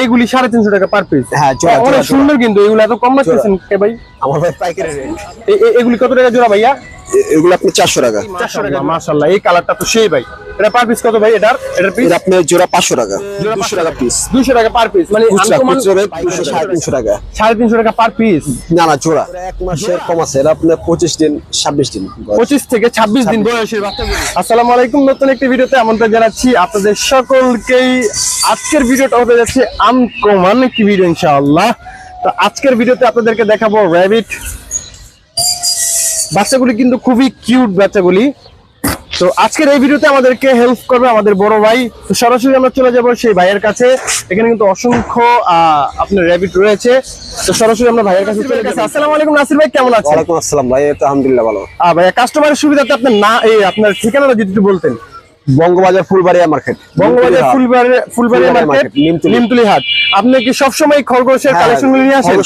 এইগুলি সাড়ে তিনশো টাকা পার পিস হ্যাঁ, অনেক। সুন্দর কিন্তু এগুলো এত কম রাখতেছেন ভাই? আমার ভাই পাইকারি রেট এগুলি কত টাকা জোড়া ভাইয়া? এগুলো আপনি চারশো টাকা। চারশো টাকা মাশাল্লাহ এই কালারটা তো সেই ভাই। এটা পার পিস কত ভাই এটার? এটার পিস এটা আপনার জোড়া পাঁচশো টাকা। দুশো টাকা পিস দুশো টাকা পার পিস মানে সাড়ে তিনশো টাকা। টাকা পার পিস না না জোড়া। এক মাসের কম আছে এটা আপনার পঁচিশ দিন ছাব্বিশ দিন পঁচিশ থেকে ছাব্বিশ দিন বয়সের বাচ্চাগুলো। আসসালামু আলাইকুম নতুন একটি ভিডিওতে আমন্ত্রণ জানাচ্ছি আপনাদের সকলকেই। আজকের ভিডিওটা হতে যাচ্ছে আনকমান একটি ভিডিও ইনশাআল্লাহ। তো আজকের ভিডিওতে আপনাদেরকে দেখাবো র্যাবিট বাচ্চাগুলি কিন্তু খুবই কিউট বাচ্চাগুলি। তো আজকের এই ভিডিওতে আমাদেরকে হেল্প করবে আমাদের বড় ভাই। তো সরাসরি আমরা চলে যাব সেই ভাইয়ের কাছে। এখানে কিন্তু অসংখ্য আহ, আপনার র্যাবিট রয়েছে। তো সরাসরি আমরা ভাইয়ের কাছে চলে গেছি আসসালামু আলাইকুম নাসির ভাই কেমন আছেন? ওয়ালাইকুম আসসালাম ভাই আলহামদুলিল্লাহ ভালো। আহ, ভাইয়া কাস্টমারের সুবিধাতে আপনার না এই আপনার ঠিকানাটা যদি একটু বলতেন। বঙ্গবাজার ফুলবাড়িয়া মার্কেট। বঙ্গবাজার ফুলবাড়ি ফুলবাড়ি ফুলবাড়ি মার্কেট নিমতলী। হাট আপনি কি সবসময় খরগোশের হ্যাঁ, কালেকশনগুলো নিয়ে আসেন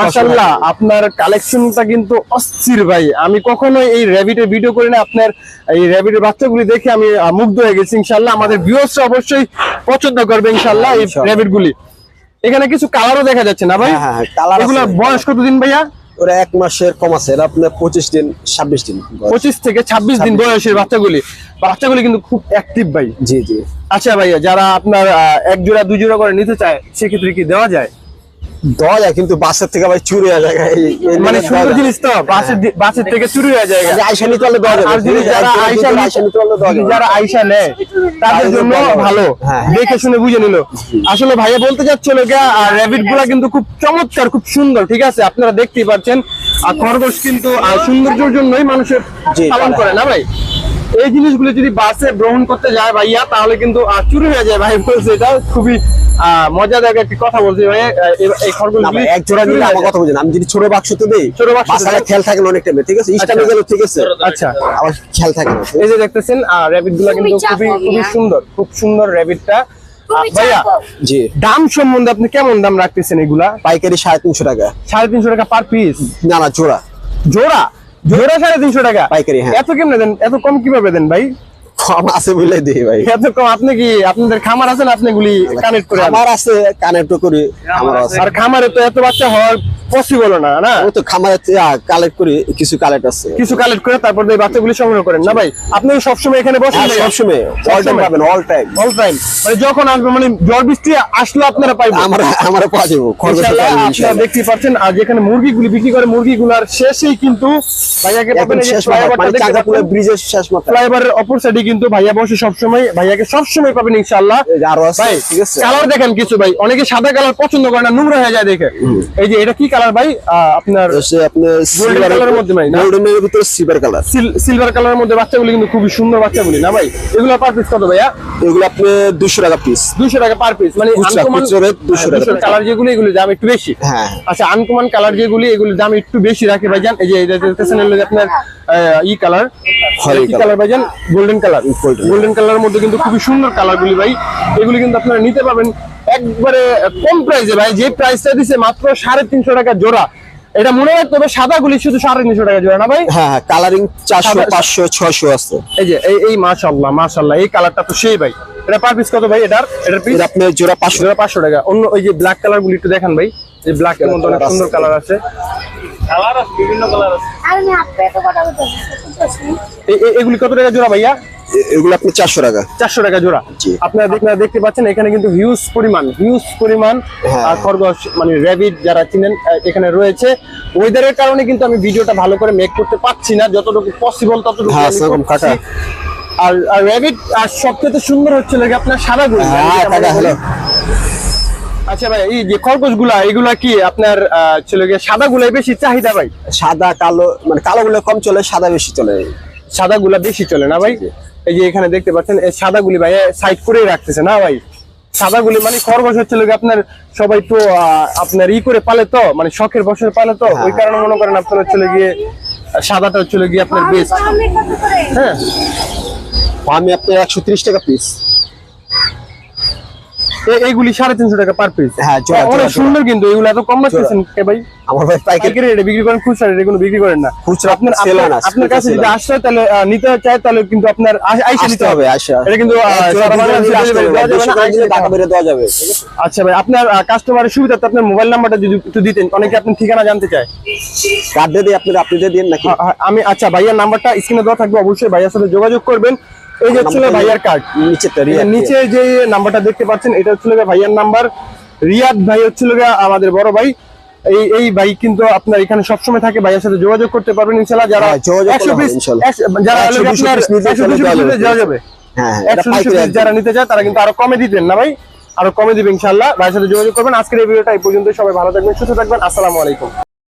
মাশাআল্লাহ আপনার কালেকশনটা কিন্তু অস্থির ভাই। আমি কখনো এই র‍্যাবিটের ভিডিও করি না আপনার এই র‍্যাবিটের বাচ্চাগুলি দেখে আমি মুগ্ধ হয়ে গেছি ইনশাআল্লাহ। আমাদের ভিউয়ার্সরা অবশ্যই পছন্দ করবে ইনশাআল্লাহ এই ইনশাআল্লাহ। র‍্যাবিট গুলি এখানে কিছু কালারও দেখা যাচ্ছে না ভাই? হ্যাঁ, হ্যাঁ, হ্যাঁ, আছে। এগুলো বয়স কতদিন ভাইয়া? ওরা এক মাসের কম আছে। এটা আপনার পঁচিশ দিন ছাব্বিশ দিন পঁচিশ থেকে ছাব্বিশ দিন বয়সের বাচ্চাগুলি। বাচ্চাগুলি কিন্তু খুব অ্যাক্টিভ ভাই। জি জি। আচ্ছা ভাইয়া যারা আপনার এক জোড়া দুই জোড়া করে নিতে চায় সেক্ষেত্রে কি দেওয়া যায়? দেওয়া যায় কিন্তু বাসের থেকে ভাই চুরি হয়ে যায় মানে সুন্দর জিনিস তো বাসের বাসের থেকে চুরি হয়ে যায় নিতে হলে দেওয়া যাবে যারা এক জোড়া, আইসা নিতে- হলে দেওয়া যাবে। যারা আইসা নেয় তাদের জন্য ভালো। হ্যাঁ। দেখে শুনে বুঝে নিল। আসলে ভাইয়া বলতে যাচ্ছিল আর র্যাবিটগুলা কিন্তু খুব চমৎকার খুব সুন্দর ঠিক আছে? আপনারা দেখতেই পাচ্ছেন। আর খরগোশ কিন্তু সৌন্দর্যের জন্যই মানুষের পালন করে না ভাই? এই জিনিসগুলো যদি বাসে গ্রহণ করতে যায় ভাইয়া তাহলে কিন্তু চুরি হয়ে যায় ভাই বলছে। এটা খুবই আহ, মজাদার একটি কথা বলছি ভাই। এই- এক জোড়া নিলে আমার কথা বুঝেন আমি যদি ছোট বাক্সতে দেই ছোট খেয়াল থাকে না অনেক টাইমে ঠিক আছে? আচ্ছা। ঠিক আছে। আচ্ছা। আবার খেয়াল থাকে এই যে দেখতেছেন র্যাবিটগুলা কিন্তু খুবই খুবই। সুন্দর খুব সুন্দর র্যাবিটটা ভাইয়া। জি। দাম সম্বন্ধে আপনি কেমন দাম রাখতেছেন এগুলা? পাইকারি সাড়ে তিনশো টাকা। সাড়ে তিনশো টাকা পার পিস না না জোড়া। জোড়া? জোড়া সাড়ে তিনশো টাকা? পাইকারি, হ্যাঁ। এত কেমনে দেন? এত কম কীভাবে দেন ভাই? কম আছে বলে দিই ভাই। এত কম আপনি কি আপনাদের খামার আছেন আপনি গুলি কানেক্ট করে? আমার আছে কানেক্ট করি আমার আছে। আর খামারে তো এত বাচ্চা হওয়ার পসিবল না না? আমি তো খামারে কালেক্ট করি কিছু কালেক্ট আছে। কিছু কালেক্ট করে তারপর এই বাচ্চাগুলি সংগ্রহ করেন। না ভাই আপনি সবসময় এখানে বসেন হ্যাঁ, সবসময়। অল টাইম পাবেন অল টাইম অল টাইম মানে যখন আসবে মানে ঝড় বৃষ্টি আসলে আপনারা পাইবেন। আমার আমার পাওয়া যাব আপনারা দেখতে পাচ্ছেন আর যেখানে মুরগিগুলি বিক্রি করে মুরগিগুলার শেষেই কিন্তু ভাইয়াকে শেষ মাথা মানে চাকাপুরে ব্রিজের শেষ মাথা ফ্লাইওভারের অপর সাইডে কিন্তু ভাইয়া বসে সবসময় ভাইয়াকে সবসময় পাবেন ইনশাআল্লাহ আরও আছে ভাই ঠিক আছে। কালার দেখেন কিছু ভাই। অনেকে সাদা কালার পছন্দ করে না নোংরা হয়ে যায় দেখে। এই যে এটা কি কালার ভাই আহ, আপনার সে আপনি Golden colour এর মধ্যে ভাই, গোল্ডেনের ভিতরে সিলভার কালার সিলভার কালারের মধ্যে বাচ্চাগুলি কিন্তু খুবই সুন্দর বাচ্চাগুলি না ভাই? এগুলো পার পিস কত ভাইয়া? এগুলো আপনি দুশো টাকা পিস দুশো টাকা পার পিস মানে uncommon- 200 টাকা কালার যেগুলো এগুলো দাম একটু বেশি। হ্যাঁ আচ্ছা আনকমন কালার যেগুলি এগুলির দাম একটু বেশি রাখে ভাইজান। এই যে এটা দেখতেছেন আপনার ই কালার কি। কালার ভাইজান গোল্ডেন কালার। গোল্ডেন কালারের মধ্যে কিন্তু খুবই সুন্দর কালার গুলি ভাই। এগুলি কিন্তু আপনারা নিতে পারবেন একবারে কম প্রাইসে ভাই যে প্রাইসটা দিছে মাত্র সাড়ে তিনশো টাকা জোড়া। এটা মনে রাখতে হবে সাদা গুলি শুধু সাড়ে তিনশো টাকা জোড়া না ভাই? হ্যাঁ হ্যাঁ কালারিং চারশো সাদা- পাঁচশো ছয়শো আছে। এই যে এই এই মাশাল্লাহ মাশাল্লাহ এই কালারটা তো সেই ভাই। এটা পার পিস কত ভাই এটার? এটার পিস এটা আপনি জোড়া পাঁচশো। জোড়া পাঁচশো টাকা। অন্য ওই যে ব্ল্যাক কালার গুলি একটু দেখান ভাই। এই ব্ল্যাক এর মধ্যে অনেক সুন্দর আছে। কালার আছে। আর আমি হাত পেয়ে তো কথা বলতে পারছি না। এ- এ- এগুলি কত টাকা জোড়া ভাইয়া? এগুলো আপনি চারশো টাকা। চারশো টাকা জোড়া। আপনারা আপনারা দেখতে পাচ্ছেন এখানে কিন্তু হিউজ পরিমাণ হিউজ পরিমাণ হ্যাঁ। খরগোশ মানে র্যাবিট যারা চিনেন এখানে রয়েছে। ওয়েদারের কারণে কিন্তু আমি ভিডিওটা ভালো করে মেক করতে পারছি না যতটুকু পসিবল ততটুকু হ্যাঁ। আর আর র্যাবিট আর সবচেয়ে সুন্দর হচ্ছে লাগে আপনার সাদা গুলি হ্যাঁ। আচ্ছা ভাই এই যে খরগোশগুলা এগুলা কি আপনার ছিল গিয়ে সাদা গুলাই বেশি চাহিদা ভাই? সাদা কালো মানে কালো গুলো কম চলে সাদা বেশি চলে। সাদা গুলা বেশি চলে না ভাই? এই যে এখানে দেখতে পাচ্ছেন এই সাদা গুলি ভাই সাইড করেই রাখতেছে না ভাই? সাদা গুলি মানে খরগোশ হচ্ছে লোক আপনার সবাই তো আপনার ই করে পালে তো মানে শখের বসে পালে তো ওই কারণে মনে করেন আপনার চলে গিয়ে সাদাটা চলে গিয়ে আপনার বেস্ট আমি কত করে? হ্যাঁ। আমি আপনার একশো ত্রিশ টাকা পিস এইগুলি সাড়ে তিনশো টাকা পার পিস হ্যাঁ, অনেক সুন্দর কিন্তু এগুলো এত কম রাখতেছেন ভাই? আমার ভাই পাইকারি পাইকারি রেটে বিক্রি করেন খুচরা রেটে কোনো বিক্রি করেন না। খুচরা আপনার sell হয় আপনার- না, কাছে যদি হয় না। আসতে হয় তাহলে নিতে চায় তাহলে কিন্তু আপনার আইসা নিতে হবে হবে। এটা কিন্তু আহ, জোড়া সারা দুটো বাংলাদেশে নিলে আসতে delivery হবে, দেওয়া যাবে বেশি না, করে নিলে আইসা টাকা বেড়ে দেওয়া যাবে। আচ্ছা ভাই আপনার কাস্টমারের সুবিধাতে আপনার মোবাইল নাম্বারটা যদি একটু দিতেন অনেকে আপনার ঠিকানা জানতে চায়। কার্ড দিয়ে আপনি দিয়ে দিন নাকি? আ- আ- আমি আচ্ছা ভাইয়ার নাম্বারটা স্ক্রিনে দেওয়া থাকবে অবশ্যই ভাইয়ার সাথে যোগাযোগ করবেন। এই যে ভাইয়ার কার্ড নিচে নিচে যে নাম্বারটা দেখতে পাচ্ছেন এটা হচ্ছে গিয়ে ভাইয়ার নাম্বার। রিয়াদ ভাই হচ্ছে গিয়ে আমাদের বড় ভাই। এই এই ভাই কিন্তু আপনার এখানে সবসময় থাকে ভাইয়ের সাথে যোগাযোগ করতে পারবেন ইনশাআল্লাহ। যারা হ্যাঁ, যোগাযোগ করলে 100 হবে piece ইনশাআল্লাহ। একশো- যারা হলো 100 আপনার 200 piece নিতে 100 চাইলে 200 দেওয়া piece যাবে। হ্যাঁ হ্যাঁ, এটা 100 পাইকারি piece একদম। যারা নিতে চায় তারা কিন্তু আরও কমে দিতেন না ভাই? আরও কমে দিবে ইনশাআল্লাহ। ভাইয়ের সাথে যোগাযোগ করবেন। আজকের এই ভিডিওটা এই পর্যন্ত সবাই ভালো থাকবেন সুস্থ থাকবেন। আসসালামু আলাইকুম।